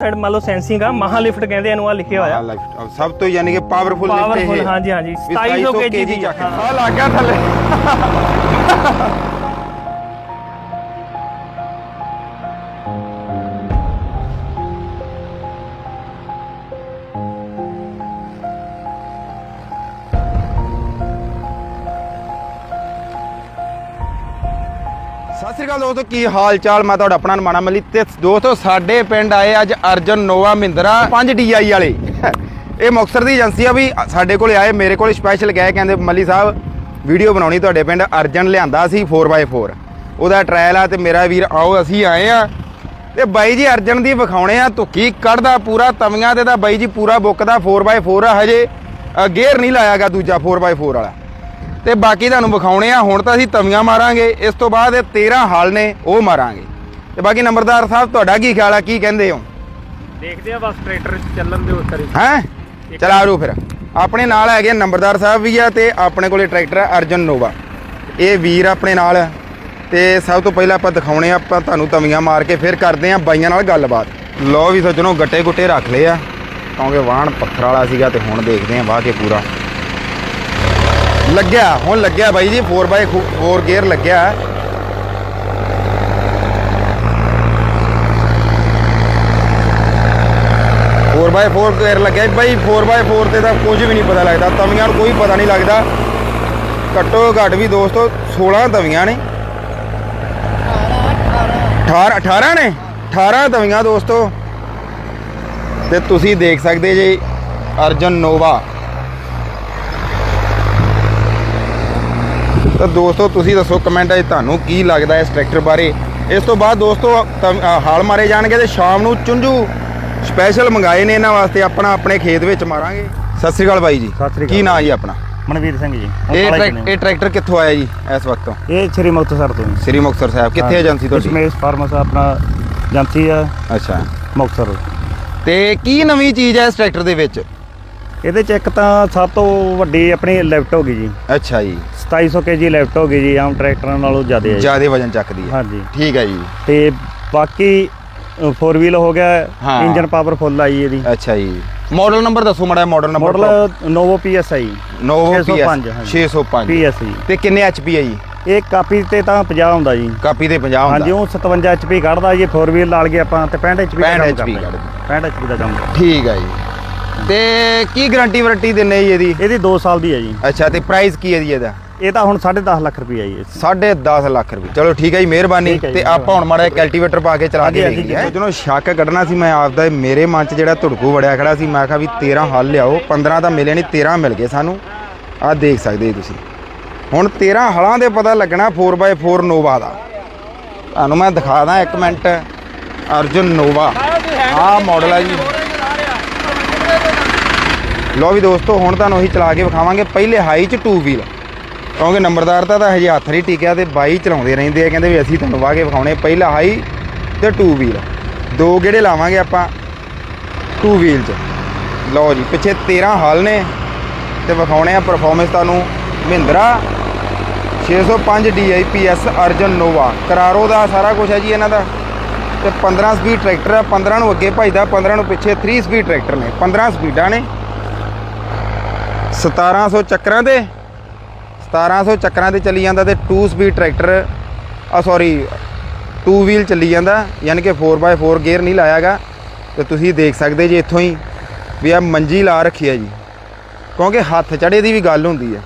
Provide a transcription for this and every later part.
Side ਮੰਨ ਲਓ sensing ਆ ਮਹਾ ਲਿਫਟ ਕਹਿੰਦੇ ਇਹਨੂੰ ਆ ਲਿਖਿਆ ਹੋਇਆ। ਸਭ ਤੋਂ ਯਾਨੀ ਕਿ ਪਾਵਰਫੁਲ ਲਿਫਟ ਇਹ। ਹਾਂਜੀ, ਹਾਂਜੀ, ਵੀ 2700 kg ਦੀ, ਹਾਂ। ਆ ਲੱਗ ਗਿਆ ਥੱਲੇ। ਸਤਿ ਸ੍ਰੀ ਅਕਾਲ ਦੋਸਤੋ, ਕੀ ਹਾਲ ਚਾਲ ਮੈਂ ਤੁਹਾਡਾ ਆਪਣਾ ਨਮਾਣਾ ਮਲੀ ਤੇ ਦੋਸਤੋ, ਸਾਡੇ ਪਿੰਡ ਆਏ ਅੱਜ ਅਰਜਨ ਨੋਵਾ ਮਹਿੰਦਰਾ 5 DI ਵਾਲੇ। ਇਹ ਮੁਕਤਸਰ ਦੀ ਏਜੰਸੀ ਆ ਵੀ ਸਾਡੇ ਕੋਲੇ ਆਏ, ਮੇਰੇ ਕੋਲ ਸਪੈਸ਼ਲ ਗਏ, ਕਹਿੰਦੇ ਮੱਲੀ ਸਾਹਿਬ ਵੀਡੀਓ ਬਣਾਉਣੀ ਤੁਹਾਡੇ ਪਿੰਡ। ਅਰਜਨ ਲਿਆਂਦਾ ਸੀ 4x4 ਉਹਦਾ ਟ੍ਰਾਇਲ ਆ ਤੇ ਮੇਰਾ ਵੀਰ, ਆਓ, ਅਸੀਂ ਆਏ ਆ। ਤੇ ਬਾਈ ਜੀ, ਅਰਜਨ ਦੀ ਵਿਖਾਉਣੇ ਆ ਧੁੱਕੀ, ਕੱਢਦਾ ਪੂਰਾ, ਤਵੀਆਂ ਤੇ ਤਾਂ ਬਾਈ ਜੀ ਪੂਰਾ ਬੁੱਕਦਾ 4x4 ਆ ਹਜੇ। ਗੇਅਰ ਨਹੀਂ ਲਾਇਆਗਾ ਦੂਜਾ 4x4 ਵਾਲਾ। ਤੇ ਬਾਕੀ ਤੁਹਾਨੂੰ ਵਿਖਾਉਣੇ ਆ ਹੁਣ ਤਾਂ ਅਸੀਂ ਤਵੀਆਂ ਮਾਰਾਂਗੇ ਇਸ ਤੋਂ ਬਾਅਦ ਇਹ 13 ਹਲ ਨੇ ਉਹ ਮਾਰਾਂਗੇ। ਤੇ ਬਾਕੀ ਨੰਬਰਦਾਰ ਸਾਹਿਬ ਤੁਹਾਡਾ ਕੀ ਖਿਆਲ ਆ ਕੀ ਕਹਿੰਦੇ ਹੋ? ਦੇਖਦੇ ਆ ਬਸ ਟਰੈਕਟਰ ਚੱਲਣ ਦੇ ਉੱਤਰ ਹੈਂ? ਚਲਾ ਰੂ ਫਿਰ। ਆਪਣੇ ਨਾਲ ਹੈਗੇ ਨੰਬਰਦਾਰ ਸਾਹਿਬ ਵੀ ਆ ਤੇ ਆਪਣੇ ਕੋਲੇ ਟਰੈਕਟਰ ਆ ਅਰਜਨ ਨੋਵਾ। ਇਹ ਵੀਰ ਆਪਣੇ ਨਾਲ ਤੇ ਸਭ ਤੋਂ ਪਹਿਲਾਂ ਆਪਾਂ ਦਿਖਾਉਣੇ ਆ ਆਪਾਂ ਤੁਹਾਨੂੰ ਤਵੀਆਂ ਮਾਰ ਕੇ ਫਿਰ ਕਰਦੇ ਆ ਬਾਈਆਂ ਨਾਲ ਗੱਲਬਾਤ। ਲੋ ਵੀ ਸੱਜਣੋ ਗੱਟੇ ਗੁੱਟੇ ਰੱਖ ਲਏ ਆ। ਕਿਉਂਕਿ ਵਾਹਣ ਪੱਥਰ ਵਾਲਾ ਸੀਗਾ ਤੇ ਹੁਣ ਦੇਖਦੇ ਆ ਵਾਹ ਕੇ ਪੂਰਾ। ਲੱਗਿਆ, ਹੁਣ ਲੱਗਿਆ ਬਾਈ ਜੀ 4x4 ਗੇਅਰ ਲੱਗਿਆ। 4x4 ਗੇਅਰ ਲੱਗਿਆ ਬਾਈ ਫੋਰ ਬਾਈ ਫੋਰ ਤੇ ਤਾਂ ਕੁਝ ਵੀ ਨਹੀਂ ਪਤਾ ਲੱਗਦਾ। ਤਵੀਆਂ ਨੂੰ ਕੋਈ ਪਤਾ ਨਹੀਂ ਲੱਗਦਾ। ਘੱਟੋ ਘੱਟ ਵੀ ਦੋਸਤੋ 16 ਤਵੀਆਂ ਨੇ। 18 18 ਨੇ? 18 ਤਵੀਆਂ ਦੋਸਤੋ। ਤੇ ਤੁਸੀਂ ਦੇਖ ਸਕਦੇ ਜੀ ਅਰਜਨ ਨੋਵਾ। ਤਾਂ ਦੋਸਤੋ ਤੁਸੀਂ ਦੱਸੋ ਕਮੈਂਟ 'ਚ ਤੁਹਾਨੂੰ ਕੀ ਲੱਗਦਾ ਇਸ ਟਰੈਕਟਰ ਬਾਰੇ? ਇਸ ਤੋਂ ਬਾਅਦ ਦੋਸਤੋ ਹਾਲ ਮਾਰੇ ਜਾਣਗੇ ਤੇ ਸ਼ਾਮ ਨੂੰ ਚੁੰਝੂ ਸਪੈਸ਼ਲ ਮੰਗਾਏ ਨੇ ਇਹਨਾਂ ਵਾਸਤੇ ਆਪਣਾ ਆਪਣੇ ਖੇਤ ਵਿੱਚ ਮਾਰਾਂਗੇ। ਸਤਿ ਸ੍ਰੀ ਅਕਾਲ ਬਾਈ ਜੀ। ਕੀ ਨਾਂ ਜੀ ਆਪਣਾ? ਮਨਵੀਰ ਸਿੰਘ ਜੀ। ਇਹ ਇਹ ਟਰੈਕਟਰ ਕਿੱਥੋਂ ਆਇਆ ਜੀ ਇਸ ਵਕਤ ਤੋਂ? ਇਹ ਸ਼੍ਰੀ ਮੁਕਤਸਰ ਤੋਂ। ਸ੍ਰੀ ਮੁਕਤਸਰ ਸਾਹਿਬ। ਕਿੱਥੇ। ਏਜੰਸੀ ਤੁਹਾਡੀ? ਦਸ਼ਮੇਸ਼ ਫਾਰਮਸ ਆਪਣਾ ਏਜੰਸੀ ਆ। ਅੱਛਾ। ਮੁਕਤਸਰ। ਤੇ ਕੀ ਨਵੀਂ ਚੀਜ਼ ਹੈ ਇਸ ਟਰੈਕਟਰ ਦੇ ਵਿੱਚ? ਇਹਦੇ ਚ ਇੱਕ ਤਾਂ ਸਭ ਤੋਂ ਵੱਡੀ ਆਪਣੀ ਲਿਫਟ ਹੋ ਗਈ ਜੀ। ਅੱਛਾ ਜੀ। 2700 ਕੇਜੀ ਲਿਫਟ ਹੋ ਗਈ ਜੀ ਆਮ ਟਰੈਕਟਰਾਂ ਨਾਲੋਂ ਜ਼ਿਆਦਾ ਹੈ ਜੀ। ਜਿਆਦੇ ਵਜਨ ਚੱਕਦੀ ਹੈ। ਹਾਂਜੀ। ਠੀਕ ਹੈ ਜੀ। ਤੇ ਬਾਕੀ 4 ਵੀਲ ਹੋ ਗਿਆ ਹਾਂ। ਇੰਜਨ ਪਾਵਰ ਫੁੱਲ ਆਈ ਇਹਦੀ। ਅੱਛਾ ਜੀ। ਮਾਡਲ ਨੰਬਰ ਦੱਸੋ ਮਾੜਾ model number model Novo PSI Novo 605 ਹਾਂਜੀ। 605 ਪੀਐਸਆਈ ਤੇ ਕਿੰਨੇ ਐਚਪੀ ਹੈ ਜੀ? ਇਹ ਕਾਪੀ ਤੇ ਤਾਂ 50 ਹੁੰਦਾ ਜੀ। ਕਾਪੀ ਤੇ 50 ਹੁੰਦਾ। ਹਾਂਜੀ ਉਹ 57 ਐਚਪੀ ਕੱਢਦਾ ਜੀ 4 ਵੀਲ ਨਾਲ ਗਏ ਆਪਾਂ ਤੇ 65 ਐਚਪੀ 65 HP ਕੱਢਦਾ। 65 ਐਚਪੀ ਦਾ ਕੰਮ ਠੀਕ ਹੈ ਜੀ। ਤੇ ਕੀ ਗਾਰੰਟੀ ਵਾਰੰਟੀ ਦਿੰਨੇ ਜੀ ਇਹਦੀ? ਇਹਦੀ 2 ਸਾਲ ਦੀ ਹੈ ਜੀ। ਅੱਛਾ ਤੇ ਪ੍ਰਾਈਸ ਕੀ ਹੈ ਜੀ ਇਹਦਾ? ਇਹ ਤਾਂ ਹੁਣ 10.5 ਲੱਖ ਰੁਪਈਆ ਜੀ। 10.5 ਲੱਖ ਰੁਪਏ ਚਲੋ ਠੀਕ ਹੈ ਜੀ ਮਿਹਰਬਾਨੀ। ਹੈ ਤੇ ਆਪਾਂ ਹੁਣ ਮਾੜਾ ਕੈਲਟੀਵੇਟਰ ਪਾ ਕੇ ਚਲਾ ਕੇ ਦੇਖੀਏ ਹਾਂਜੀ, ਜਦੋਂ ਸ਼ੱਕ ਕੱਢਣਾ ਸੀ ਮੈਂ ਆਪਦਾ ਮੇਰੇ ਮਨ 'ਚ ਜਿਹੜਾ ਧੁੜਕੂ ਵੜਿਆ ਖੜਾ ਸੀ ਮੈਂ ਕਿਹਾ ਵੀ 13 ਹੱਲ ਲਿਆਓ 15 ਤਾਂ ਮਿਲੇ ਨਹੀਂ 13 ਮਿਲ ਗਏ ਸਾਨੂੰ। ਆਹ ਦੇਖ ਸਕਦੇ ਤੁਸੀਂ। ਹੁਣ 13 ਹਲਾਂ ਦੇ ਪਤਾ ਲੱਗਣਾ 4x4 ਨੋਵਾ ਦਾ। ਤੁਹਾਨੂੰ ਮੈਂ ਦਿਖਾ ਦਾਂ ਇੱਕ ਮਿੰਟ। ਅਰਜੁਨ ਨੋਵਾ ਆਹ ਮਾਡਲ ਆ ਜੀ। ਲੋ ਵੀ ਦੋਸਤੋ, ਹੁਣ ਤੁਹਾਨੂੰ ਅਸੀਂ ਚਲਾ ਕੇ ਵਿਖਾਵਾਂਗੇ ਪਹਿਲੇ ਹਾਈ 'ਚ 2 ਵੀਲ ਕਿਉਂਕਿ ਨੰਬਰਦਾਰ ਤਾਂ ਤਾਂ ਹਜੇ ਹੱਥ ਨਹੀਂ ਟਿਕਿਆ ਤੇ ਬਾਈ ਚਲਾਉਂਦੇ ਰਹਿੰਦੇ ਆ, ਕਹਿੰਦੇ ਵੀ ਅਸੀਂ ਤੁਹਾਨੂੰ ਵਾਹ ਕੇ ਵਿਖਾਉਣੇ ਪਹਿਲਾ ਹਾਈ ਤੇ 2 ਵੀਲ ਦੋ ਗੇੜੇ ਲਾਵਾਂਗੇ ਆਪਾਂ 2 ਵੀਲ 'ਚ। ਲਓ ਜੀ, ਪਿੱਛੇ 13 ਹਾਲ ਨੇ ਤੇ ਵਿਖਾਉਣੇ ਆ ਪਰਫਾਰਮੈਂਸ ਤੁਹਾਨੂੰ ਮਹਿੰਦਰਾ 605 DIPS ਅਰਜਨ ਨੋਵਾ। ਕਰਾਰੋ ਦਾ ਸਾਰਾ ਕੁਝ ਹੈ ਜੀ ਇਹਨਾਂ ਦਾ। ਤੇ 15 ਸਪੀਡ ਟਰੈਕਟਰ ਆ 15 ਨੂੰ ਅੱਗੇ ਭਜਦਾ 15 ਨੂੰ ਪਿੱਛੇ 3 ਸਪੀਡ ਟਰੈਕਟਰ ਨੇ 15 ਸਪੀਡਾਂ ਨੇ। 1700 ਚੱਕਰਾਂ ਤੇ 1700 ਚੱਕਰਾਂ ਤੇ ਚੱਲੀ ਜਾਂਦਾ ਤੇ 2 ਸਪੀਡ ਟਰੈਕਟਰ ਆ ਸੌਰੀ 2 ਵੀਲ ਚੱਲੀ ਜਾਂਦਾ, ਯਾਨੀ ਕਿ 4x4 ਗੇਅਰ ਨਹੀਂ ਲਾਇਆਗਾ। ਤੇ ਤੁਸੀਂ ਦੇਖ ਸਕਦੇ ਜੀ ਇੱਥੋਂ ਹੀ ਵੀ ਆ ਮੰਜੀ ਲਾ ਰੱਖੀ ਹੈ ਜੀ। ਕਿਉਂਕਿ ਹੱਥ ਚੜੇ ਦੀ ਵੀ ਗੱਲ ਹੁੰਦੀ ਹੈ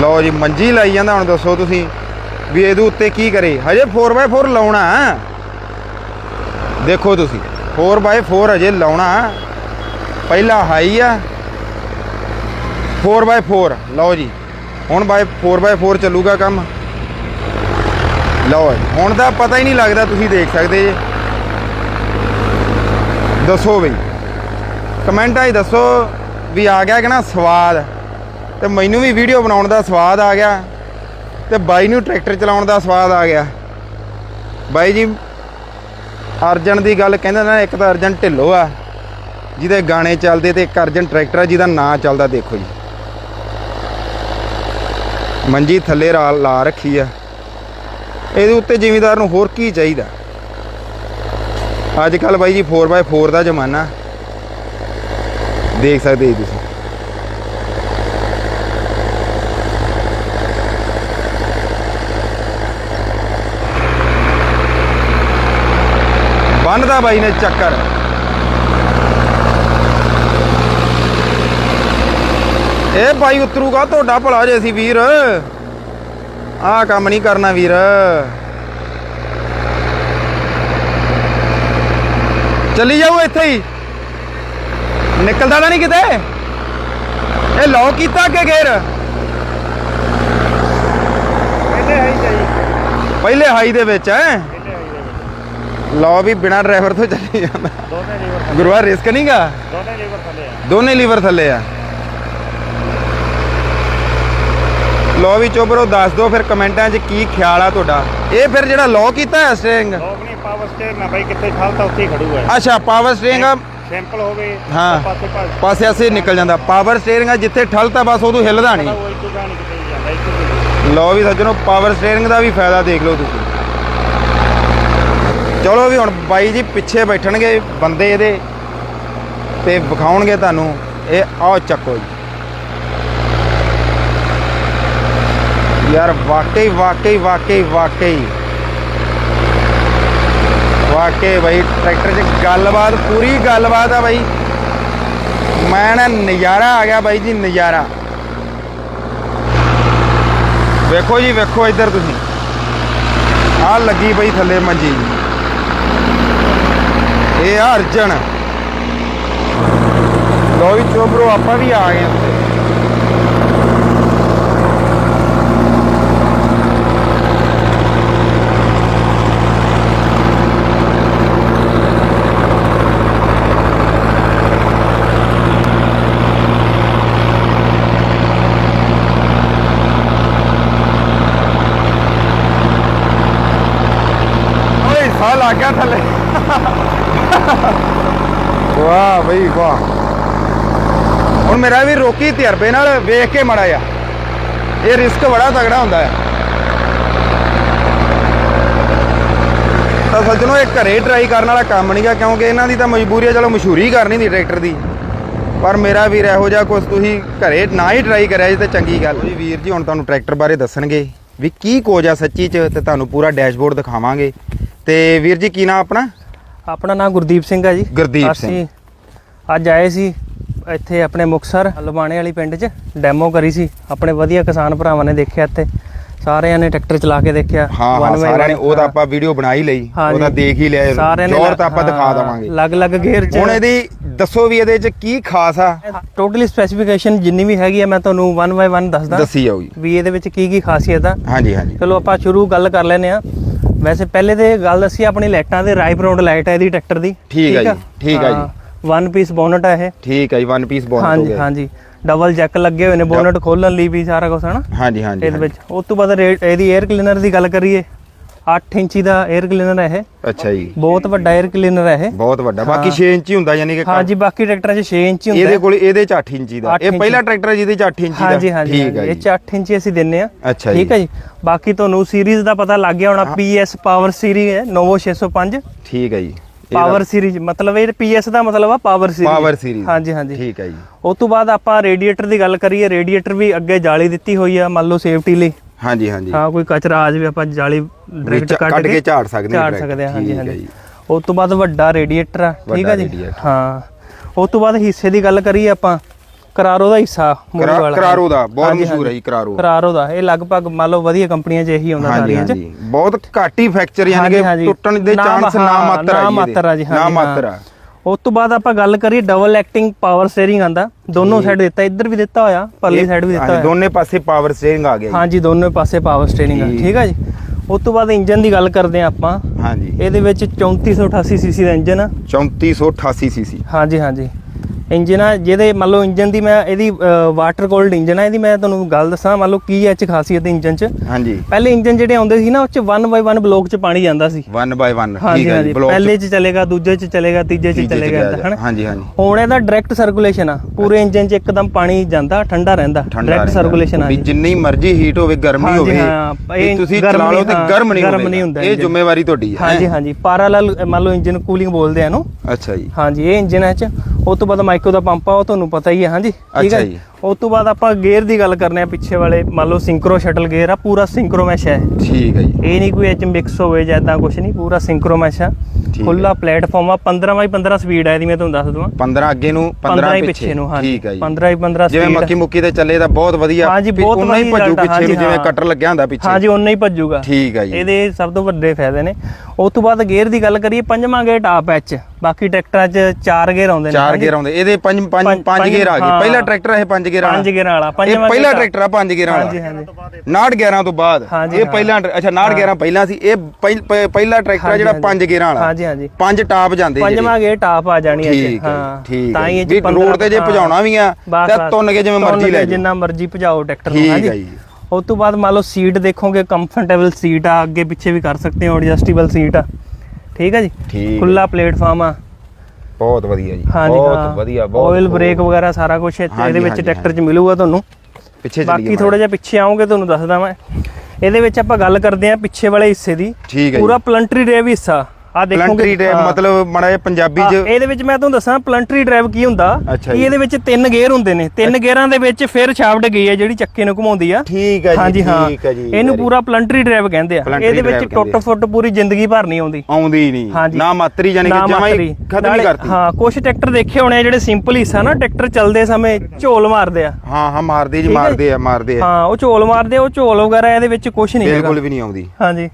ਲਓ ਜੀ, ਮੰਜੀ ਲਾਈ ਜਾਂਦਾ, ਹੁਣ ਦੱਸੋ ਤੁਸੀਂ ਵੀ ਇਹਦੇ ਉੱਤੇ ਕੀ ਕਰੇ। ਹਜੇ 4x4 ਲਾਉਣਾ। ਦੇਖੋ ਤੁਸੀਂ 4x4 ਹਜੇ ਲਾਉਣਾ। ਪਹਿਲਾ ਹਾਈ ਆ। 4x4 ਲਓ ਜੀ। ਹੁਣ ਬਾਈ 4x4 ਚੱਲੂਗਾ ਕੰਮ। ਲਓ ਹੁਣ ਦਾ ਪਤਾ ਹੀ ਨਹੀਂ ਲੱਗਦਾ ਤੁਸੀਂ ਦੇਖ ਸਕਦੇ ਜੇ। ਦੱਸੋ ਬਈ। ਕਮੈਂਟਾਂ 'ਚ ਦੱਸੋ ਵੀ ਆ ਗਿਆ ਕਿ ਨਾ ਸਵਾਦ। ਤੇ ਮੈਨੂੰ ਵੀ ਵੀਡੀਓ ਬਣਾਉਣ ਦਾ ਸਵਾਦ ਆ ਗਿਆ। ਤੇ ਬਾਈ ਨੂੰ ਟਰੈਕਟਰ ਚਲਾਉਣ ਦਾ ਸਵਾਦ ਆ ਗਿਆ। ਬਾਈ ਜੀ, ਅਰਜਨ ਦੀ ਗੱਲ ਕਹਿੰਦਾ ਨਾ, ਇੱਕ ਤਾਂ ਅਰਜਨ ਢਿੱਲੋ ਆ। ਜਿਹਦੇ ਗਾਣੇ ਚੱਲਦੇ ਤੇ ਇੱਕ ਅਰਜਨ ਟਰੈਕਟਰ ਆ, ਜਿਹਦਾ ਨਾਂ ਚੱਲਦਾ ਦੇਖੋ ਜੀ। ਮੰਜੀ ਥੱਲੇ ਰਾ, ਲਾ ਰੱਖੀ ਆ। ਇਹਦੇ ਉੱਤੇ ਜ਼ਿਮੀਦਾਰ ਨੂੰ ਹੋਰ ਕੀ ਚਾਹੀਦਾ? ਅੱਜ ਕੱਲ ਬਾਈ ਜੀ 4x4 ਦਾ ਜ਼ਮਾਨਾ। ਦੇਖ ਸਕਦੇ ਜੀ ਤੁਸੀਂ। ਬੰਨਦਾ ਬਾਈ ਨੇ ਚੱਕਰ। ਇਹ ਬਾਈ ਉਤਰੂਗਾ ਤੁਹਾਡਾ ਭਲਾ ਜੇ ਸੀ ਵੀਰ। ਆਹ ਕੰਮ ਨਹੀਂ ਕਰਨਾ ਵੀਰ। ਚੱਲੀ ਜਾਊ ਇੱਥੇ ਹੀ। ਨਿਕਲਦਾ ਤਾਂ ਨਹੀਂ ਕਿਤੇ? ਇਹ ਲੌ ਕੀਤਾ ਕਿ ਗੇਰ ਪਹਿਲੇ ਹੈ ਜੀ। ਪਹਿਲੇ ਹਾਈ ਦੇ ਵਿੱਚ ਹੈ? ਪਹਿਲੇ ਹੈ ਜੀ ਲੌ ਵੀ ਬਿਨਾ ਡਰਾਈਵਰ ਤੋਂ ਚੱਲੀ ਜਾਂਦਾ। ਦੋਨੇ ਲੀਵਰ ਗੁਰੂਆ ਰਿਸਕ ਨਹੀਂਗਾ ਦੋਨੇ ਲੀਵਰ ਥੱਲੇ ਆ। ਦੋਨੇ ਲੀਵਰ ਥੱਲੇ ਆ। ਲੋ ਵੀ ਚੋਬਰੋ ਦੱਸ ਦਿਓ ਫਿਰ ਕਮੈਂਟਾਂ 'ਚ ਕੀ ਖਿਆਲ ਆ ਤੁਹਾਡਾ। ਇਹ ਫਿਰ ਜਿਹੜਾ ਲੌ ਕੀਤਾ ਹੈ ਸਟ੍ਰਿੰਗ ਲੋਕ ਨਹੀਂ ਪਾਵਰ ਸਟੇਅਰ ਨਾ ਬਾਈ ਕਿੱਥੇ ਠਾਲਤਾ ਉੱਥੇ ਹੀ ਖੜੂਗਾ। ਅੱਛਾ ਪਾਵਰ ਸਟੀਅਰਿੰਗ ਆ। ਸਿੰਪਲ ਹੋਵੇ ਹਾਂ। ਪਾਸੇ ਪਾਸੇ ਪਾਸੇ ਆਸੇ ਨਿਕਲ ਜਾਂਦਾ। ਪਾਵਰ ਸਟੀਅਰਿੰਗ ਆ ਜਿੱਥੇ ਠਲਤਾ ਬਸ ਉਦੋਂ ਹਿੱਲਦਾ ਨਹੀਂ। ਉਹ ਇੱਕੋ ਗਾਣੀ ਕਿਤੇ ਵੀ ਜਾਂਦਾ ਇੱਕੋ ਹੀ। ਲੋ ਵੀ ਸੱਜਣੋ ਪਾਵਰ ਸਟੀਅਰਿੰਗ ਦਾ ਵੀ ਫਾਇਦਾ ਦੇਖ ਲਓ ਤੁਸੀਂ। ਚਲੋ ਵੀ ਹੁਣ ਬਾਈ ਜੀ ਪਿੱਛੇ ਬੈਠਣਗੇ ਬੰਦੇ ਇਹਦੇ ਤੇ ਵਿਖਾਉਣਗੇ ਤੁਹਾਨੂੰ। ਇਹ ਆਓ ਚੱਕੋ ਜੀ। ਯਾਰ ਵਾਕਈ ਵਾਕਈ ਵਾਕਈ ਵਾਕਈ। ਵਾਕਈ ਬਾਈ, ਟਰੈਕਟਰ 'ਚ ਗੱਲਬਾਤ, ਪੂਰੀ ਗੱਲਬਾਤ ਆ ਬਾਈ। ਮੈਂ ਨਾ ਨਜ਼ਾਰਾ ਆ ਗਿਆ ਬਾਈ ਜੀ, ਨਜ਼ਾਰਾ। ਵੇਖੋ ਜੀ, ਵੇਖੋ ਇੱਧਰ ਤੁਸੀਂ। ਆਹ ਲੱਗੀ ਬਈ ਥੱਲੇ ਮੰਜੀ। ਇਹ ਆ ਅਰਜਨ। ਲੋ ਵੀ ਚੋਬਰੋ ਆਪਾਂ ਵੀ ਆ ਗਏ ਉੱਤੇ ਲੱਗ ਗਿਆ ਥੱਲੇ। ਵਾਹ ਬਈ ਵਾਹ। ਹੁਣ ਮੇਰਾ ਵੀ ਰੋਕੀ ਤਜਰਬੇ ਨਾਲ ਵੇਖ ਕੇ ਮੜਾ ਆ ਇਹ ਰਿਸਕ ਬੜਾ ਤਗੜਾ ਹੁੰਦਾ ਹੈ। ਤਾਂ ਸੱਜਣੋ ਇਹ ਘਰੇ ਟਰਾਈ ਕਰਨ ਵਾਲਾ ਕੰਮ ਨਹੀਂਗਾ ਕਿਉਂਕਿ ਇਹਨਾਂ ਦੀ ਤਾਂ ਮਜਬੂਰੀ ਹੈ ਚਲੋ ਮਸ਼ਹੂਰੀ ਕਰਨੀ ਦੀ ਟਰੈਕਟਰ ਦੀ। ਪਰ ਮੇਰਾ ਵੀਰ ਇਹੋ ਜਿਹਾ ਕੁਝ ਤੁਸੀਂ ਘਰੇ ਨਾ ਹੀ ਟਰਾਈ ਕਰਿਆ ਜੇ ਤੇ ਚੰਗੀ ਗੱਲ। ਜੀ ਵੀਰ ਜੀ ਹੁਣ ਤੁਹਾਨੂੰ ਟਰੈਕਟਰ ਬਾਰੇ ਦੱਸਣਗੇ ਵੀ ਕੀ ਕੋਜ ਆ ਸੱਚੀ ਚ ਤੇ ਤੁਹਾਨੂੰ ਪੂਰਾ ਡੈਸ਼ਬੋਰਡ ਦਿਖਾਵਾਂਗੇ। ਤੇ ਵੀਰ ਜੀ ਕੀ ਨਾਮ ਆਪਣਾ? ਆਪਣਾ ਨਾਮ ਗੁਰਦੀਪ ਸਿੰਘ ਹੈ ਜੀ। ਗੁਰਦੀਪ ਅਸੀਂ ਸਿੰਘ। ਅੱਜ ਆਏ ਸੀ ਇੱਥੇ ਆਪਣੇ ਮੁਕਸਰ ਲੁਬਾਣੇ ਵਾਲੀ ਪਿੰਡ 'ਚ। ਡੈਮੋ ਕਰੀ ਸੀ। ਆਪਣੇ ਵਧੀਆ ਕਿਸਾਨ ਭਰਾਵਾਂ ਨੇ ਦੇਖਿਆ ਇੱਥੇ। ਸਾਰਿਆਂ ਨੇ ਟਰੈਕਟਰ ਚਲਾ ਕੇ ਦੇਖਿਆ ਹਾਂ ਸਾਰਿਆਂ ਨੇ ਉਹ ਤਾਂ। ਆਪਾਂ ਵੀਡੀਓ ਬਣਾ ਹੀ ਲਈ ਹਾਂ ਉਹਦਾ ਜੀ। ਦੇਖ ਹੀ ਲਿਆ ਸਾਰਿਆਂ ਨੇ ਜੋਰ ਤਾਂ ਆਪਾਂ ਦਿਖਾ ਦਵਾਂਗੇ। ਅਲੱਗ-ਅਲੱਗ ਗੇਅਰ 'ਚ। ਹੁਣ ਇਹਦੀ ਦੱਸੋ ਵੀ ਇਹਦੇ ਚ ਕੀ ਖਾਸ ਆ? ਟੋਟਲੀ ਸਪੈਸੀਫਿਕੇਸ਼ਨ ਜਿੰਨੀ ਵੀ ਹੈਗੀ ਆ ਮੈਂ ਤੁਹਾਨੂੰ ਵਨ ਬਾਈ ਵਨ ਦੱਸਦਾ ਦੱਸੀ ਜਾਓ ਜੀ ਵੀ ਇਹਦੇ ਵਿੱਚ ਕੀ ਕੀ ਖਾਸੀਅਤ ਆ। ਹਾਂਜੀ ਹਾਂਜੀ। ਚਲੋ ਆਪਾਂ ਸ਼ੁਰੂ ਗੱਲ ਕਰ ਲੈਨੇ ਆ ਵੈਸੇ ਪਹਿਲੇ ਤੇ ਗੱਲ ਦੱਸੀ ਆਪਣੀ ਲਾਈਟਾਂ ਦੇ ਰਾਈਪ ਰੋਡ ਲਾਈਟ ਹੈ ਇਹਦੀ ਟਰੈਕਟਰ ਦੀ। ਠੀਕ ਹੈ ਜੀ, ਠੀਕ ਹੈ ਜੀ। ਵਨ ਪੀਸ ਬੋਨਟ ਹੈ ਇਹ। ਠੀਕ ਹੈ ਜੀ ਵਨ ਪੀਸ ਬੋਨਟ ਹੋ ਹਾਂਜੀ ਹਾਂਜੀ। ਡਬਲ ਜੈਕ ਲੱਗੇ ਹੋਏ ਨੇ ਬੋਨਟ ਖੋਲਣ ਲਈ ਵੀ ਸਾਰਾ ਕੁਝ ਹਨਾ? ਹਾਂਜੀ ਹਾਂਜੀ ਇਹਦੇ ਵਿੱਚ। ਉਸ ਤੋਂ ਬਾਅਦ ਇਹਦੀ 에ਅਰ ਕਲੀਨਰ ਦੀ ਗੱਲ ਕਰੀਏ 8 ਇੰਚੀ ਦਾ 에ਅਰ ਕਲੀਨਰ ਹੈ ਇਹ। ਅੱਛਾ ਜੀ। ਬਹੁਤ ਵੱਡਾ 에ਅਰ ਕਲੀਨਰ ਹੈ ਇਹ। ਬਹੁਤ ਵੱਡਾ। ਬਾਕੀ 6 ਇੰਚੀ ਹੁੰਦਾ ਯਾਨੀ ਕਿ ਹਾਂਜੀ ਬਾਕੀ ਟਰੈਕਟਰਾਂ 'ਚ 6 ਇੰਚੀ ਹੁੰਦਾ ਇਹਦੇ ਕੋਲ ਇਹਦੇ 'ਚ 8 ਇੰਚੀ ਦਾ। ਇਹ ਪਹਿਲਾ ਟਰੈਕਟਰ ਹੈ ਜਿਹਦੇ 'ਚ 8 ਇੰਚੀ ਦਾ। ਹਾਂਜੀ ਹਾਂਜੀ ਇਹ 'ਚ 8 ਇੰਚੀ ਅਸੀਂ ਦਿੰਨੇ ਆ ਅੱਛਾ ਜੀ। ਠੀਕ ਹੈ ਜੀ। ਬਾਕੀ ਤੁਹਾਨੂੰ ਸੀਰੀਜ਼ ਦਾ ਪਤਾ ਲੱਗ ਗਿਆ ਹੋਣਾ ਪੀਐਸ ਪਾਵਰ ਸੀਰੀਜ਼ ਹੈ ਨੋਵੋ 605 ਠੀਕ ਹੈ ਜੀ। ਪਾਵਰ ਸੀਰੀਜ਼ ਮਤਲਬ ਇਹ ਪੀਐਸ ਦਾ ਮਤਲਬ ਆ ਪਾਵਰ ਸੀਰੀਜ਼ ਪਾਵਰ ਸੀਰੀਜ਼ ਹਾਂਜੀ ਹਾਂਜੀ। ਠੀਕ ਹੈ ਜੀ। ਉਸ ਤੋਂ ਬਾਅਦ ਆਪਾਂ ਰੇਡੀਏਟਰ ਦੀ ਗੱਲ ਕਰੀਏ ਰੇਡੀਏਟਰ ਵੀ ਅੱਗੇ ਜਾਲੀ ਦਿੱਤੀ ਹੋਈ ਆ ਮੰਨ ਲਓ ਸੇਫਟੀ ਲਈ। ਹਾਂਜੀ ਹਾਂਜੀ। ਹਾਂ ਕੋਈ ਕਚਰਾ ਆ ਜਾਵੇ ਆਪਾਂ ਜਾਲੀ ਡਾਇਰੈਕਟ ਕੱਢ ਕੇ ਝਾੜ ਸਕਦੇ ਹਾਂ ਝਾੜ ਸਕਦੇ ਹਾਂ ਹਾਂਜੀ ਹਾਂਜੀ। ਉਸ ਤੋਂ ਬਾਅਦ ਵੱਡਾ ਰੇਡੀਏਟਰ ਆ ਠੀਕ ਹੈ ਜੀ। ਹਾਂ। ਉਸ ਤੋਂ ਬਾਅਦ ਹਿੱਸੇ ਦੀ ਗੱਲ ਕਰੀਏ ਆਪਾਂ ਕਰਾਰੋ ਦਾ ਹਿੱਸਾ ਕਰਾ- ਵਾਲਾ। ਕਰਾਰੋ ਦਾ ਬਹੁਤ ਹਾਂਜੀ, ਮਸ਼ਹੂਰ ਹੈ। ਜੀ ਕਰਾਰੋ ਕਰਾਰੋ ਦਾ। ਇਹ ਲਗਭਗ ਮੰਨ ਲਓ ਵਧੀਆ ਕੰਪਨੀਆਂ 'ਚ ਇਹੀ ਆਉਂਦਾ ਹਾਂਜੀ ਸਾਰੀਆਂ 'ਚ। ਹਾਂਜੀ। ਬਹੁਤ ਘੱਟ ਹੀ ਫ੍ਰੈਕਚਰ ਯਾਨੀ ਹਾਂਜੀ, ਕਿ ਹਾਂਜੀ। ਟੁੱਟਣ ਦੇ ਨਾ ਚਾਂਸ ਨਾ ਮਾਤਰ ਨਾ ਮਾਤਰ ਆ ਜੀ, ਨਾ ਹਾਂਜੀ, ਮਾਤਰ ਹਾਂ। ਆ ਉਸ ਤੋਂ ਬਾਅਦ ਆਪਾਂ ਗੱਲ ਕਰੀਏ ਡਬਲ ਐਕਟਿੰਗ ਪਾਵਰ ਸਟੀਅਰਿੰਗ ਆਂਦਾ। ਦੋਨੋਂ ਸਾਈਡ ਦਿੱਤਾ ਇੱਧਰ ਵੀ ਦਿੱਤਾ ਹੋਇਆ ਪਰਲੀ ਸਾਈਡ ਵੀ ਦਿੱਤਾ ਹਾਂਜੀ, ਹੋਇਆ। ਦੋਨੇ ਪਾਸੇ ਪਾਵਰ ਸਟੀਅਰਿੰਗ ਆ ਗਿਆ ਜੀ। ਹਾਂਜੀ ਦੋਨੋਂ ਪਾਸੇ ਪਾਵਰ ਸਟੀਅਰਿੰਗ ਆ। ਠੀਕ। ਠੀਕ ਆ ਜੀ? ਉਸ ਤੋਂ ਬਾਅਦ ਇੰਜਨ ਦੀ ਗੱਲ ਕਰਦੇ ਆ ਆਪਾਂ। ਹਾਂਜੀ। ਇਹਦੇ ਵਿੱਚ 3488 ਸੀਸੀ ਦਾ ਇੰਜਨ ਆ। 3488 ਸੀਸੀ ਹਾਂਜੀ ਹਾਂਜੀ। ਇੰਜਨ ਆ ਜਿਹਦੇ ਮੰਨ ਲਓ ਇੰਜਨ ਦੀ ਮੈਂ ਇਹਦੀ ਵਾਟਰ ਕੋਲਡ ਇੰਜਨ ਆ ਇਹਦੀ ਮੈਂ ਤੁਹਾਨੂੰ ਗੱਲ ਦੱਸਾਂ ਮੰਨ ਲਓ ਕੀ ਐਚ ਖਾਸੀਅਤ ਇੰਜਨ 'ਚ। ਹਾਂਜੀ। ਪਹਿਲੇ ਇੰਜਨ ਜਿਹੜੇ ਆਉਂਦੇ ਸੀ ਨਾ ਉਹ 'ਚ 1 ਬਾਈ 1 ਬਲੋਕ 'ਚ ਪਾਣੀ ਜਾਂਦਾ ਸੀ। 1 ਬਾਈ 1 ਹਾਂਜੀ ਠੀਕ ਹੈ ਜੀ ਪਹਿਲੇ 'ਚ ਚਲੇਗਾ ਦੂਜੇ 'ਚ ਚਲੇਗਾ ਤੀਜੇ 'ਚ ਚਲੇਗਾ ਹਨਾ? ਹਾਂਜੀ ਹਾਂਜੀ। ਹੁਣ ਇਹਦਾ ਡਾਇਰੈਕਟ ਸਰਕੂਲੇਸ਼ਨ ਆ। ਪੂਰੇ ਇੰਜਨ 'ਚ ਇੱਕਦਮ ਪਾਣੀ ਜਾਂਦਾ ਠੰਡਾ ਰਹਿੰਦਾ। ਡਾਇਰੈਕਟ। ਸਰਕੂਲੇਸ਼ਨ ਆ ਵੀ ਜਿੰਨੀ ਮਰਜ਼ੀ ਹੀਟ ਹੋਵੇ ਗਰਮੀ ਹੋਵੇ ਤੁਸੀਂ ਚਲਾ ਲਓ ਤੇ ਗਰਮ ਨਹੀਂ ਹੁੰਦਾ ਇਹ। ਜ਼ਿੰਮੇਵਾਰੀ ਤੁਹਾਡੀ ਹੈ? ਹਾਂਜੀ ਹਾਂਜੀ। ਪੈਰਲਲ ਮੰਨ ਲਓ ਇੰਜਨ ਕੂਲਿੰਗ ਬੋਲਦੇ ਆ ਇਹਨੂੰ। ਅੱਛਾ ਜੀ। ਹਾਂਜੀ ਇਹ ਇੰਜਨ ਹੈ ਚ। ਉਹ ਤੋਂ ਬਾਅਦ ਮਾਈਕੋ ਦਾ ਪੰਪ ਆ ਉਹ ਤੁਹਾਨੂੰ ਪਤਾ ਹੀ ਹੈ ਹਾਂਜੀ? ਠੀਕ ਹੈ ਜੀ। ਉਸ ਤੋਂ ਬਾਅਦ ਆਪਾਂ ਗੇਅਰ ਦੀ ਗੱਲ ਕਰਨੇ ਆ ਪਿੱਛੇ ਵਾਲੇ ਮੰਨ ਲਓ ਸਿੰਕਰੋ ਸ਼ਟਲ ਗੇਅਰ ਆ ਪੂਰਾ ਸਿੰਕਰੋ ਮੈਸ਼ ਹੈ ਠੀਕ ਹੈ ਜੀ। ਇਹ ਨਹੀਂ ਕੋਈ ਐਚ ਮਿਕਸ ਹੋਵੇ ਜਾਂ ਇਦਾਂ ਕੁਝ ਨਹੀਂ ਪੂਰਾ ਸਿੰਕਰੋ ਮੈਸ਼ ਆ। ਹੈ। ਖੁੱਲਾ ਪਲੇਟਫਾਰਮ ਆ 15 ਬਾਈ 15 ਸਪੀਡ ਹੈ ਇਹਦੀ ਮੈਂ ਤੁਹਾਨੂੰ ਦੱਸ ਦਵਾਂ। 15 ਅੱਗੇ ਨੂੰ 15 15 ਹੀ ਪਿੱਛੇ ਨੂੰ ਠੀਕ ਹੈ ਜੀ। 15 ਹੀ 15 ਜਿਵੇਂ speed ਆ। ਮੱਕੀ ਮੁੱਕੀ ਤੇ ਚੱਲੇ ਤਾਂ ਬਹੁਤ ਵਧੀਆ। ਹਾਂਜੀ, ਵੀ ਬਹੁਤ ਉਨਾ ਹੀ ਵਧੀਆ ਭੱਜੂ ਆ, ਪਿੱਛੇ ਨੂੰ ਜਿਵੇਂ ਹਾਂ। ਕਟਰ ਲੱਗਿਆ ਹੁੰਦਾ ਪਿੱਛੇ। ਹਾਂਜੀ ਉਨਾ ਹੀ ਭੱਜੂਗਾ। ਠੀਕ ਹੈ ਜੀ। ਇਹਦੇ ਸਭ ਤੋਂ ਵੱਡੇ ਫਾਇਦੇ ਨੇ। ਉਸ ਤੋਂ ਬਾਅਦ ਗੇਅਰ ਦੀ ਗੱਲ ਕਰੀਏ ਪੰਜਵਾਂ ਗੇਅਰ ਟਾਪ ਐਚ ਬਾਕੀ ਟਰੈਕਟਰਾਂ 'ਚ ਚਾਰ ਗੇਅਰ ਆਉਂਦੇ ਨੇ ਚਾਰ ਹਾਂਜੀ। ਗੇਅਰ ਆਉਂਦੇ ਇਹਦੇ ਪੰਜ ਪੰਜ ਪੰਜ- ਪੰਜ ਗੇਅਰ ਆ ਗਏ। ਪਹਿਲਾ ਟਰੈਕਟਰ ਇਹ ਪੰਜ ਗੇਅਰ ਵਾਲਾ ਪੰਜ ਗੇਅਰ ਵਾਲਾ ਇਹ ਪਹਿਲਾ ਟਰੈਕਟਰ ਆ ਪੰਜ ਗੇਅਰ ਹਾਂਜੀ ਵਾਲਾ ਹਾਂਜੀ 69 11 ਤੋਂ ਬਾਅਦ ਹਾਂਜੀ, ਇਹ। ਪਹਿਲਾ ਅੱਛਾ 69 11 ਪਹਿਲਾਂ ਸੀ ਇਹ ਪਹਿ- ਪਹਿ- ਪਹਿਲਾ ਟਰੈਕਟਰ ਆ ਹਾਂਜੀ, ਜਿਹੜਾ ਹਾਂਜੀ। ਪੰਜ ਗੇਅਰਾਂ ਵਾਲਾ ਹਾਂਜੀ ਹਾਂਜੀ ਪੰਜ ਟਾਪ ਜਾਂਦੇ ਜਿਹੜੇ। ਪੰਜਵਾਂ ਗੇਅਰ ਟਾਪ ਆ ਜਾਣੀ ਹੈ ਜੀ ਠੀਕ ਜੀ, ਠੀਕ ਤਾਂ ਇਹ ਜੀ। ਰੋਡ ਤੇ ਜੇ। ਭਜਾਉਣਾ ਵੀ ਆ ਤੇ। ਤੁੰਨ ਕੇ ਜਿਵੇਂ ਮਰਜ਼ੀ ਲੈ। ਜਿੰਨਾ ਮਰਜ਼ੀ ਭਜਾਓ ਟਰੈਕਟਰ ਨੂੰ ਠੀਕ ਹਾਂਜੀ ਹੈ ਜੀ। ਉਸ ਤੋਂ ਬਾਅਦ ਮੰਨ ਲਓ ਸੀਟ ਦੇਖੋਗੇ ਕੰਫਰਟੇਬਲ ਸੀਟ ਆ ਅੱਗੇ ਪਿੱਛੇ ਵੀ ਕਰ ਸਕਦੇ ਹੋ ਐਡਜਸਟੇਬਲ ਸੀਟ ਆ ਠੀਕ ਹੈ ਜੀ? ਠੀਕ ਹੈ। ਖੁੱਲਾ ਪਲੇਟਫਾਰਮ ਆ। ਬਹੁਤ ਵਧੀਆ ਜੀ। ਹਾਂਜੀ ਬਹੁਤ ਵਧੀਆ ਬਹੁਤ ਆਇਲ ਬ੍ਰੇਕ ਵਗੈਰਾ ਸਾਰਾ ਕੁਝ ਹਾਂਜੀ, ਇਹਦੇ ਵਿੱਚ ਹਾਂਜੀ, ਟਰੈਕਟਰ 'ਚ ਮਿਲੂਗਾ ਤੁਹਾਨੂੰ। ਪਿੱਛੇ ਬਾਕੀ ਚੱਲੀਏ ਥੋੜਾ ਜਿਹਾ ਪਿੱਛੇ ਆਉਂਗੇ ਤੁਹਾਨੂੰ ਦੱਸਦਾ ਮੈਂ। ਇਹਦੇ ਵਿੱਚ ਆਪਾਂ ਗੱਲ ਕਰਦੇ ਆ ਪਿੱਛੇ ਵਾਲੇ ਹਿੱਸੇ ਦੀ। ਠੀਕ ਹੈ ਪੂਰਾ ਪਲੰਟਰੀ ਡਰਾਈਵ ਹਿੱਸਾ। ਆ ਦੇਖੋਗੇ ਪਲੰਟਰੀ ਡਰਾਈਵ ਹਾਂ। ਮਤਲਬ ਮਾੜਾ ਜਿਹਾ ਪੰਜਾਬੀ ਹਾਂ, ਚ ਇਹਦੇ ਵਿੱਚ ਮੈਂ ਤੁਹਾਨੂੰ ਦੱਸਾਂ ਪਲੰਟਰੀ ਡਰਾਈਵ ਕੀ ਹੁੰਦਾ? ਅੱਛਾ ਕਿ ਜੀ। ਇਹਦੇ ਵਿੱਚ ਤਿੰਨ ਗੇਅਰ ਹੁੰਦੇ ਨੇ। ਤਿੰਨ ਗੇਅਰਾਂ ਦੇ ਵਿੱਚ ਫਿਰ ਛਾਫਟ ਗਈ ਹੈ ਜਿਹੜੀ ਚੱਕੇ ਨੂੰ ਘੁਮਾਉਂਦੀ ਆ। ਠੀਕ ਹੈ ਜੀ ਠੀਕ ਹੈ ਜੀ ਇਹਨੂੰ very- ਪੂਰਾ ਪਲੰਟਰੀ ਡਰਾਈਵ ਕਹਿੰਦੇ ਆ। ਇਹਦੇ ਵਿੱਚ drive ਕਹਿੰਦੇ ਟੁੱਟ ਫੁੱਟ ਪੂਰੀ ਜ਼ਿੰਦਗੀ ਭਰ ਨਹੀਂ ਆਉਂਦੀ। ਆਉਂਦੀ ਨਹੀਂ। ਹਾਂਜੀ। ਨਾ ਮਾਤਰੀ ਜਾਨੀ ਕਿ ਨਾ ਜਮਾਂ ਹੀ ਮਾਤਰੀ। ਖਤਮ ਹੀ ਨਾਲੇ- ਕਰਤੀ। ਹਾਂ ਕੁਝ ਟਰੈਕਟਰ ਦੇਖੇ ਹੋਣੇ ਆ ਜਿਹੜੇ ਸਿੰਪਲ ਹਿੱਸਾ ਨਾ ਟਰੈਕਟਰ ਚੱਲਦੇ ਸਮੇਂ ਝੋਲ ਮਾਰਦੇ ਆ। ਹਾਂ ਹਾਂ ਮਾਰਦੇ ਜੀ ਠੀਕ ਹੈ ਮਾਰਦੇ ਆ ਮਾਰਦੇ ਆ। ਹਾਂ ਉਹ ਝੋਲ ਮਾਰਦੇ ਆ ਉਹ ਝੋਲ ਵਗੈਰਾ ਇਹਦੇ ਵਿੱਚ ਕੁਝ ਨਹੀਂ ਹੈਗਾ। ਬਿਲਕੁਲ ਵੀ ਨਹੀਂ ਆਉਂਦੀ। ਹਾਂਜੀ।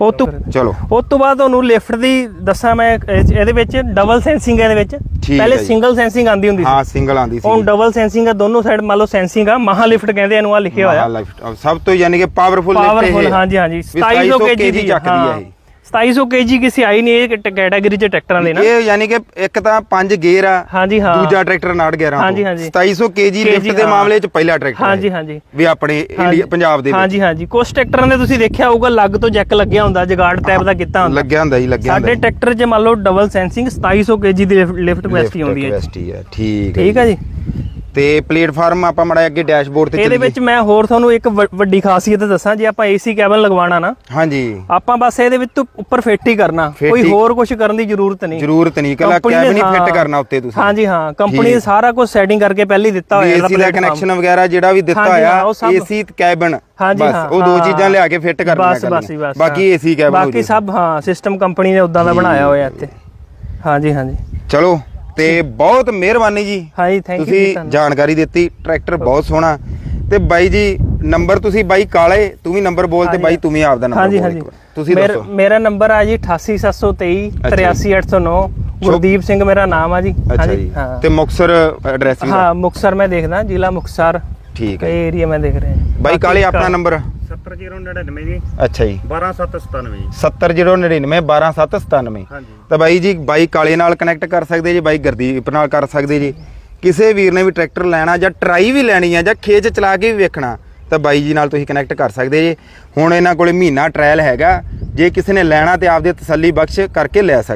ਉਹ ਤੋਂ ਚਲੋ ਉਸ ਤੋਂ ਬਾਅਦ ਤੁਹਾਨੂੰ ਲਿਫਟ ਦੀ ਦੱਸਾਂ ਮੈਂ ਇਹ- ਇਹਦੇ ਵਿੱਚ ਡਬਲ ਸੈਂਸਿੰਗ ਹੈ ਇਹਦੇ ਵਿੱਚ। ਪਹਿਲੇ ਜੀ। ਸਿੰਗਲ ਸੈਂਸਿੰਗ ਆਂਦੀ ਹੁੰਦੀ ਸੀ। ਹਾਂ ਸਿੰਗਲ ਆਂਦੀ ਸੀ ਹੁਣ ਡਬਲ ਸੈਂਸਿੰਗ ਆ ਦੋਨੋਂ ਸਾਈਡ ਮੰਨ ਲਓ ਸੈਂਸਿੰਗ ਆ ਮਹਾ ਲਿਫਟ ਕਹਿੰਦੇ ਇਹਨੂੰ ਆ ਲਿਖਿਆ ਹੋਇਆ। ਮਹਾ ਸਭ ਤੋਂ ਯਾਨੀ ਕਿ ਪਾਵਰਫੁਲ ਪਾਵਰਫੁਲ ਹਾਂਜੀ ਹਾਂਜੀ। 2700 ਕੇਜੀ ਦੀ ਚੱਕਦੀ ਹੈ। ਇਹ। 2700 ਕੇਜੀ ਕਿਸੇ ਆਈ ਨਹੀਂ ਇਹ ਕੈਟਾਗਰੀ ਚ ਟਰੈਕਟਰਾਂ ਦੇ ਨਾ। ਇਹ ਯਾਨੀ ਕਿ ਇੱਕ ਤਾਂ 5 ਗੇਅਰ ਆ ਹਾਂਜੀ ਹਾਂ। ਦੂਜਾ ਟਰੈਕਟਰ 911 ਹਾਂਜੀ, ਹਾਂਜੀ। 2700 ਕੇਜੀ kg ਲਿਫਟ ਦੇ। ਮਾਮਲੇ 'ਚ ਪਹਿਲਾ ਟਰੈਕਟਰ ਹਾਂਜੀ। ਹਾਂਜੀ। ਵੀ ਆਪਣੇ ਇੰਡੀਆ ਪੰਜਾਬ ਦੇ ਹਾਂਜੀ ਹਾਂਜੀ। ਕੁਝ ਟਰੈਕਟਰਾਂ ਦੇ ਤੁਸੀਂ ਦੇਖਿਆ ਹੋਊਗਾ ਲੱਗ ਤੋਂ ਜੈਕ ਲੱਗਿਆ ਹੁੰਦਾ ਜਗਾੜ ਟਾਈਪ ਦਾ ਕੀਤਾ ਹੁੰਦਾ। ਲੱਗਿਆ ਹੁੰਦਾ ਜੀ ਲੱਗਿਆ ਹੁੰਦਾ ਸਾਡੇ ਟਰੈਕਟਰ 'ਚ ਮੰਨ ਲਓ ਡਬਲ ਸੈਂਸਿੰਗ 2700 ਕੇਜੀ ਦੀ ਲਿਫਟ ਕਪੈਸਿਟੀ ਆਉਂਦੀ ਹੈ ਕਪੈਸਿਟੀ ਹੈ। ਠੀਕ ਹੈ ਠੀਕ ਹੈ ਜੀ। ਤੇ ਪਲੇਟਫਾਰਮ ਆਪਾਂ ਮੜਾ ਅੱਗੇ ਡੈਸ਼ਬੋਰਡ ਤੇ ਇਹਦੇ। ਵਿੱਚ ਮੈਂ ਹੋਰ ਤੁਹਾਨੂੰ ਇੱਕ ਵੱਡੀ ਖਾਸੀਅਤ ਦੱਸਾਂ ਜੇ ਆਪਾਂ ਏਸੀ ਕੈਬਨ ਲਗਵਾਉਣਾ ਨਾ ਹਾਂਜੀ। ਆਪਾਂ ਬਸ ਇਹਦੇ ਵਿੱਚ ਤੋਂ ਉੱਪਰ ਫਿੱਟ ਹੀ ਕਰਨਾ। ਕੋਈ ਹੋਰ ਕੁਝ ਕਰਨ ਦੀ ਜ਼ਰੂਰਤ ਨਹੀਂ। ਜ਼ਰੂਰਤ ਨਹੀਂ। ਕੱਲਾ ਕੈਬਨ ਹੀ ਫਿੱਟ ਕਰਨਾ ਉੱਤੇ ਤੁਸੀਂ। ਹਾਂਜੀ ਹਾਂ ਕੰਪਨੀ। ਨੇ ਸਾਰਾ ਕੁਝ ਸੈਟਿੰਗ ਕਰਕੇ ਪਹਿਲੇ ਹੀ ਦਿੱਤਾ ਹੋਇਆ ਏਸੀ ਦਾ। ਕਨੈਕਸ਼ਨ ਵਗੈਰਾ ਜਿਹੜਾ ਵੀ ਦਿੱਤਾ ਹੋਇਆ ਏਸੀ ਕੈਬਨ ਹਾਂਜੀ ਬਸ ਹਾਂ ਉਹ ਦੋ ਚੀਜ਼ਾਂ ਲਿਆ ਕੇ ਫਿੱਟ ਕਰਨੀਆਂ ਬਸ ਬਸ ਹੀ ਬਸ ਬਾਕੀ। ਏਸੀ ਕੈਬਨ ਬਾਕੀ। ਸਭ ਹਾਂ ਸਿਸਟਮ ਕੰਪਨੀ ਨੇ ਉਦਾਂ ਦਾ ਬਣਾਇਆ ਹੋਇਆ ਇੱਥੇ। ਹਾਂਜੀ ਹਾਂਜੀ। ਚਲੋ। ਤੇ ਬਹੁਤ ਮਿਹਰਬਾਨੀ ਜੀ। ਹਾਂਜੀ ਥੈਂਕ ਯੂ ਤੁਸੀਂ ਜਾਣਕਾਰੀ ਦਿੱਤੀ ਟਰੈਕਟਰ ਬਹੁਤ ਸੋਹਣਾ। ਤੇ ਬਾਈ ਜੀ ਨੰਬਰ ਤੁਸੀਂ ਬਾਈ ਕਾਲੇ ਤੂੰ ਵੀ ਨੰਬਰ ਬੋਲ ਤੇ ਹਾਂਜੀ। ਬਾਈ ਤੂੰ ਵੀ ਆਪਦਾ ਨੰਬਰ ਹਾਂਜੀ ਹਾਂਜੀ। ਤੁਸੀਂ ਮੇਰਾ- ਦੱਸੋ। ਮੇਰਾ ਨੰਬਰ ਆ ਜੀ 88723 ਅੱਛਾ ਜੀ। 83809 ਗੁਰਦੀਪ ਸਿੰਘ ਮੇਰਾ ਨਾਮ ਆ ਜੀ। ਅੱਛਾ ਜੀ ਹਾਂ। ਤੇ ਮੁਕਸਰ ਐਡਰੈਸ ਵੀ ਹਾਂ ਮੁਕਸਰ ਮੈਂ ਦੇਖਦਾ ਜ਼ਿਲ੍ਹਾ ਮੁਕਸਰ। ਠੀਕ ਹੈ ਇਹ ਏਰੀਆ ਮੈਂ ਦੇਖ ਰਿਹਾ। ਬਾਈ ਕਾਲੇ ਆਪਣਾ ਨੰਬਰ। 70099 ਜੀ। ਅੱਛਾ ਜੀ। 12797 ਜੀ। 70099 12797 ਹਾਂਜੀ। ਤਾਂ ਬਾਈ ਜੀ ਬਾਈ ਕਾਲੇ ਨਾਲ ਕਨੈਕਟ ਕਰ ਸਕਦੇ ਜੀ ਬਾਈ ਗੁਰਦੀਪ ਨਾਲ ਕਰ ਸਕਦੇ ਜੀ। ਕਿਸੇ ਵੀਰ ਨੇ ਵੀ ਟਰੈਕਟਰ ਲੈਣਾ ਜਾਂ ਟਰਾਈ ਵੀ ਲੈਣੀ ਆ ਜਾਂ ਖੇਚ ਚਲਾ ਕੇ ਵੀ ਵੇਖਣਾ ਤਾਂ ਬਾਈ ਜੀ ਨਾਲ ਤੁਸੀਂ ਕਨੈਕਟ ਕਰ ਸਕਦੇ ਜੀ। ਹੁਣ ਇਹਨਾਂ ਕੋਲੇ ਮਹੀਨਾ ਟ੍ਰਾਇਲ ਹੈਗਾ ਜੇ ਕਿਸੇ ਨੇ ਲੈਣਾ ਤੇ ਆਪਦੇ ਤਸੱਲੀ ਬਖਸ਼ ਕਰਕੇ ਲੈ ਸਕਦੇ